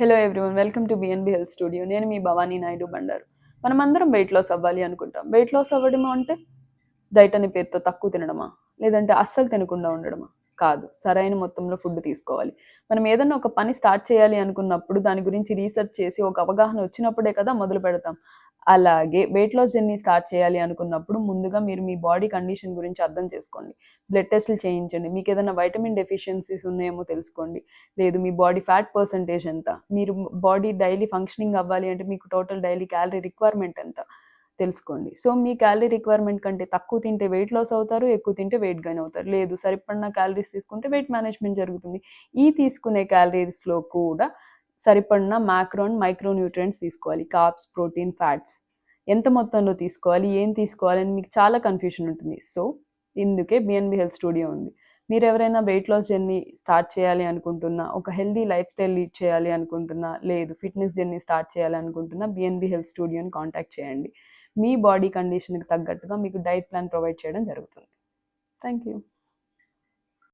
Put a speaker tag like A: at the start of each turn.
A: Hello everyone welcome to BNB health studio నేను మీ భవానీ నాయుడు బండారు. మనం అందరం వెయిట్ లాస్ అవ్వాలి అనుకుంటాం. వెయిట్ లాస్ అవ్వడమా అంటే డైట్ అనే పేరుతో తక్కువ తినడమా? లేదంటే అస్సలు తినకుండా ఉండడమా? కాదు. సరైన మొత్తంలో ఫుడ్ తీసుకోవాలి. మనం ఏదన్నా ఒక పని స్టార్ట్ చేయాలి అనుకున్నప్పుడు దాని గురించి రీసెర్చ్ చేసి ఒక అవగాహన వచ్చినప్పుడే కదా మొదలు పెడతాం. అలాగే వెయిట్ లాస్ జర్నీ స్టార్ట్ చేయాలి అనుకున్నప్పుడు ముందుగా మీరు మీ బాడీ కండిషన్ గురించి అర్థం చేసుకోండి. బ్లడ్ టెస్ట్లు చేయించండి. మీకు ఏదైనా వైటమిన్ డెఫిషియన్సీస్ ఉన్నాయేమో తెలుసుకోండి. లేదు మీ బాడీ ఫ్యాట్ పర్సంటేజ్ ఎంత? మీరు బాడీ డైలీ ఫంక్షనింగ్ అవ్వాలి అంటే మీకు టోటల్ డైలీ క్యాలరీ రిక్వైర్మెంట్ ఎంత? తెలుసుకోండి. సో మీ క్యాలరీ రిక్వైర్మెంట్ కంటే తక్కువ తింటే వెయిట్ లాస్ అవుతారు ఎక్కువ తింటే వెయిట్ గైన్ అవుతారు. లేదు సరిపడిన క్యాలరీస్ తీసుకుంటే వెయిట్ మేనేజ్మెంట్ జరుగుతుంది. ఈ తీసుకునే క్యాలరీస్లో కూడా సరిపడిన మ్యాక్రో అండ్ మైక్రో తీసుకోవాలి. Carbs protein fats. ఎంత మొత్తంలో తీసుకోవాలి ఏం తీసుకోవాలి అని మీకు చాలా కన్ఫ్యూషన్ ఉంటుంది. సో ఇందుకే బిఎన్బి హెల్త్ స్టూడియో ఉంది. మీరు ఎవరైనా వెయిట్ లాస్ జర్నీ స్టార్ట్ చేయాలి అనుకుంటున్నా ఒక హెల్దీ లైఫ్ స్టైల్ లీడ్ చేయాలి అనుకుంటున్నా లేదు ఫిట్నెస్ జర్నీ స్టార్ట్ చేయాలి అనుకుంటున్నా బిఎన్బి హెల్త్ స్టూడియోని కాంటాక్ట్ చేయండి. మీ బాడీ కండిషన్కి తగ్గట్టుగా మీకు డైట్ ప్లాన్ ప్రొవైడ్ చేయడం జరుగుతుంది. Thank you